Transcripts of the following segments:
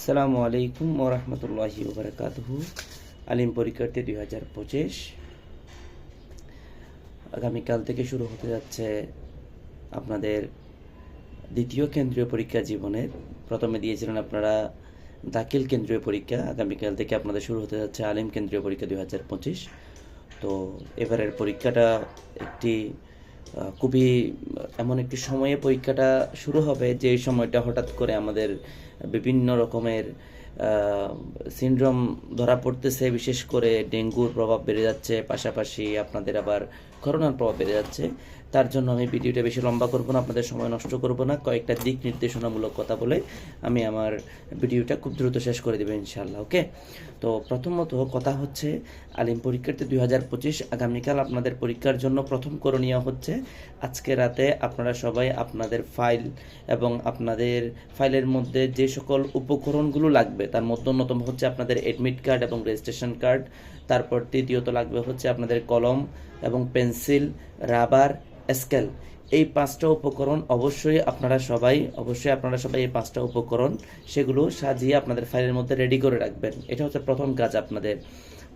আসসালামু আলাইকুম ও রহমতুল্লাহি ওবরাকাতহু আলিম পরীক্ষার্থী দুই হাজার পঁচিশ। আগামীকাল থেকে শুরু হতে যাচ্ছে আপনাদের দ্বিতীয় কেন্দ্রীয় পরীক্ষা জীবনের। প্রথমে দিয়েছিলেন আপনারা দাখিল কেন্দ্রীয় পরীক্ষা। আগামীকাল থেকে আপনাদের শুরু হতে যাচ্ছে আলিম কেন্দ্রীয় পরীক্ষা দুই হাজার পঁচিশ। তো এবারের পরীক্ষাটা একটি খুবই এমন একটি সময়ে পরীক্ষাটা শুরু হবে যে সময়টা হঠাৎ করে আমাদের বিভিন্ন রকমের সিনড্রোম ধরা পড়তেছে, বিশেষ করে ডেঙ্গুর প্রভাব বেড়ে যাচ্ছে, পাশাপাশি আপনাদের আবার করোনার প্রভাব বেড়ে যাচ্ছে। তার জন্য আমি ভিডিওটা বেশি লম্বা করব না, আপনাদের সময় নষ্ট করব না। কয়েকটা দিক নির্দেশনামূলক কথা বলে আমি আমার ভিডিওটা খুব দ্রুত শেষ করে দেবো ইনশাল্লাহ ওকে? তো প্রথমত কথা হচ্ছে, আলিম পরীক্ষার্থী দুই হাজার পঁচিশ আগামীকাল আপনাদের পরীক্ষার জন্য প্রথম করণীয় হচ্ছে, আজকে রাতে আপনারা সবাই আপনাদের ফাইল এবং আপনাদের ফাইলের মধ্যে যে সকল উপকরণগুলো লাগবে তার মধ্যে অন্যতম হচ্ছে আপনাদের এডমিট কার্ড এবং রেজিস্ট্রেশন কার্ড তারপর তৃতীয়ত লাগবে হচ্ছে আপনাদের কলম এবং পেন্সিল রাবার স্কেল এই পাঁচটা উপকরণ অবশ্যই আপনারা সবাই, অবশ্যই আপনারা সবাই এই পাঁচটা উপকরণ সেগুলো সাজিয়ে আপনাদের ফাইলের মধ্যে রেডি করে রাখবেন। এটা হচ্ছে প্রথম কাজ আপনাদের।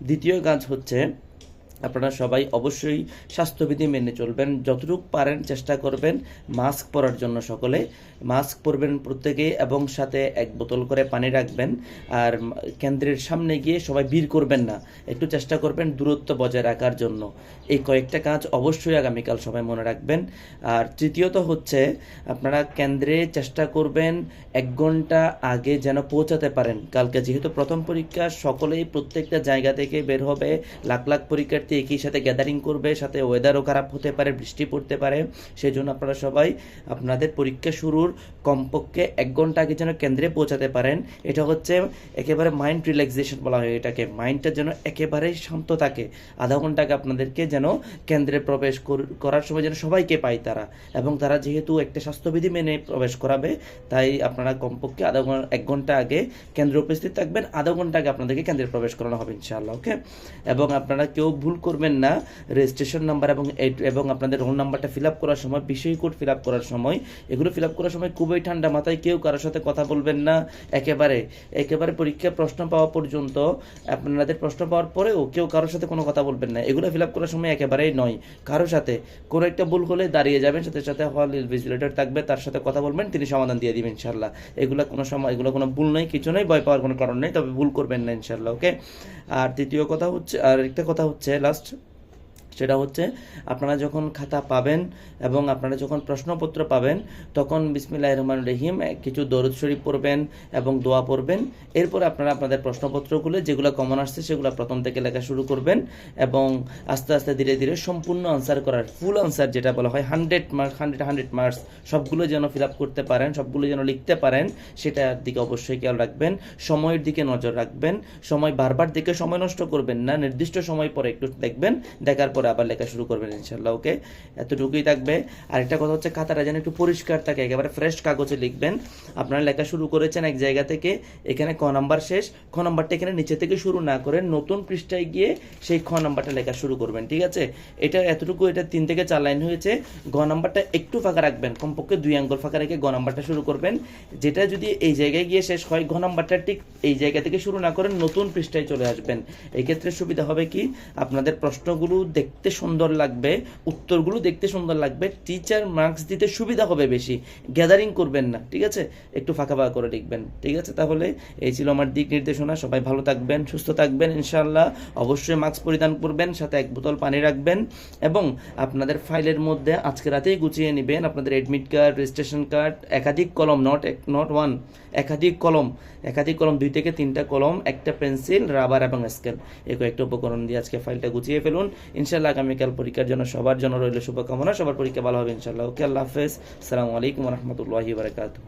দ্বিতীয় কাজ হচ্ছে আপনারা সবাই অবশ্যই স্বাস্থ্যবিধি মেনে চলবেন। যতটুকু পারেন চেষ্টা করবেন মাস্ক পরার জন্য সকলে। মাস্ক পরবেন প্রত্যেকেই এবং সাথে এক বোতল করে পানি রাখবেন। আর কেন্দ্রের সামনে গিয়ে সবাই ভিড় করবেন না। একটু চেষ্টা করবেন দূরত্ব বজায় রাখার জন্য। এই কয়েকটা কাজ অবশ্যই আগামীকাল সবাই মনে রাখবেন। আর তৃতীয়ত হচ্ছে আপনারা কেন্দ্রে চেষ্টা করবেন এক ঘণ্টা আগে যেন পৌঁছাতে পারেন। কালকে যেহেতু প্রথম পরীক্ষা, সকলেই প্রত্যেকটা জায়গা থেকে বের হবে। লাখ লাখ পরীক্ষার্থী একই সাথে গ্যাদারিং করবে, সাথে ওয়েদারও খারাপ হতে পারে, বৃষ্টি পড়তে পারে সেই জন্য আপনারা সবাই আপনাদের পরীক্ষা শুরুর কমপক্ষে এক ঘণ্টা আগে যেন কেন্দ্রে পৌঁছাতে পারেন। এটা হচ্ছে একেবারে মাইন্ড রিল্যাক্সেশন বলা হয় এটাকে। মাইন্ডটা যেন একেবারেই শান্ত থাকে। আধা ঘণ্টা আগে আপনাদেরকে যেন কেন্দ্রে প্রবেশ কর- করার সময় যেন সবাইকে পায় তারা। এবং তারা যেহেতু একটা স্বাস্থ্যবিধি মেনে প্রবেশ করাবে, তাই আপনারা কমপক্ষে আধা ঘণ্টা এক ঘণ্টা আগে কেন্দ্রে উপস্থিত থাকবেন। আধা ঘণ্টা আগে আপনাদেরকে কেন্দ্রে প্রবেশ করানো হবে ইনশাআল্লাহ, ওকে? এবং আপনারা কেউ ভুল করবেন না। রেজিস্ট্রেশন নাম্বার এবং এবং আপনাদের রোল নাম্বারটা ফিল আপ করার সময়, বিষয় কোড ফিল আপ করার সময়, এগুলো ফিল আপ করার সময় খুবই ঠান্ডা মাথায় কেউ কারোর সাথে কথা বলবেন না। একেবারে একেবারে পরীক্ষায় প্রশ্ন পাওয়া পর্যন্ত, আপনাদের প্রশ্ন পাওয়ার পরেও কেউ কারোর সাথে কোনো কথা বলবেন না। এগুলো ফিল আপ করার সময় একেবারেই নয়। কারোর সাথে, কোনো একটা ভুল হলে দাঁড়িয়ে যাবেন, সাথে সাথে হল ইনভিজিলেটর থাকবে, তার সাথে কথা বলবেন, তিনি সমাধান দিয়ে দিবেন ইনশাল্লাহ এগুলো কোনো সময়, এগুলো কোনো ভুল নেই কিছু নেই ভয় পাওয়ার কোনো কারণ নেই, তবে ভুল করবেন না ইনশাল্লাহ ওকে আর তৃতীয় কথা হচ্ছে আর একটা কথা হচ্ছে just সেটা হচ্ছে আপনারা যখন খাতা পাবেন এবং আপনারা যখন প্রশ্নপত্র পাবেন, তখন বিসমিল্লাহ রহমান রহিম কিছু দরুদ শরীফ পড়বেন এবং দোয়া পড়বেন। এরপর আপনারা আপনাদের প্রশ্নপত্রগুলো যেগুলো কমন আসছে সেগুলো প্রথম থেকে লেখা শুরু করবেন এবং আস্তে আস্তে ধীরে ধীরে সম্পূর্ণ আনসার করার ফুল আনসার যেটা বলা হয় hundred marks hundred hundred marks সবগুলো যেন ফিল আপ করতে পারেন, সবগুলো যেন লিখতে পারেন, সেটার দিকে অবশ্যই খেয়াল রাখবেন। সময়ের দিকে নজর রাখবেন। সময় বারবার দেখে সময় নষ্ট করবেন না, নির্দিষ্ট সময় পরে একটু দেখবেন, দেখার পরে আবার লেখা শুরু করবেন ইনশাল্লাহ ওকে? এতটুকুই থাকবে। আরেকটা কথা হচ্ছে, খাতাটা যেন একটু পরিষ্কার থাকে, একেবারে ফ্রেশ কাগজে লিখবেন। আপনারা লেখা শুরু করেছেন এক জায়গা থেকে, এখানে ক নাম্বার শেষ, খ নাম্বারটা এখানে নিচে থেকে শুরু না করে নতুন পৃষ্ঠায় গিয়ে সেই খ নাম্বারটা লেখা শুরু করবেন, ঠিক আছে? এটা এতটুকু, এটা তিন থেকে চার লাইন হয়েছে। গ নাম্বারটা একটু ফাঁকা রাখবেন, কমপক্ষে দুই আঙ্গুল ফাঁকা রেখে গ নাম্বারটা শুরু করবেন। যেটা যদি এই জায়গায় গিয়ে শেষ হয় ঘ নাম্বারটা ঠিক এই জায়গা থেকে শুরু না করে নতুন পৃষ্ঠায় চলে আসবেন। এই ক্ষেত্রে সুবিধা হবে কি? আপনাদের প্রশ্নগুলো দেখতে সুন্দর লাগবে, উত্তরগুলো দেখতে সুন্দর লাগবে টিচার মার্কস দিতে সুবিধা হবে বেশি। গ্যাদারিং করবেন না, ঠিক আছে? একটু ফাঁকা ফাঁকা করে লিখবেন, ঠিক আছে? তাহলে এই ছিল আমার দিক নির্দেশনা, সবাই ভালো থাকবেন, সুস্থ থাকবেন, ইনশাআল্লাহ। অবশ্যই মাস্ক পরিধান করবেন, সাথে এক বোতল পানি রাখবেন এবং আপনাদের ফাইলের মধ্যে আজকে রাতেই গুছিয়ে নেবেন আপনাদের এডমিট কার্ড রেজিস্ট্রেশন কার্ড একাধিক কলম নট এক নট ওয়ান একাধিক কলম একাধিক কলম, দুই থেকে তিনটা কলম, একটা পেন্সিল রাবার এবং স্কেল এই কয়েকটা উপকরণ দিয়ে আজকে ফাইলটা গুছিয়ে ফেলুন। ইনশাল্লাহ আগামীকাল পরীক্ষার জন্য সবার জন্য রইল শুভকামনা। সবার পরীক্ষা ভালো হবে ইনশাল্লাহ ওকে, আল্লাহ হাফেজ। সালামু আলাইকুম রহমতুল্লাহি বারকাতুহ।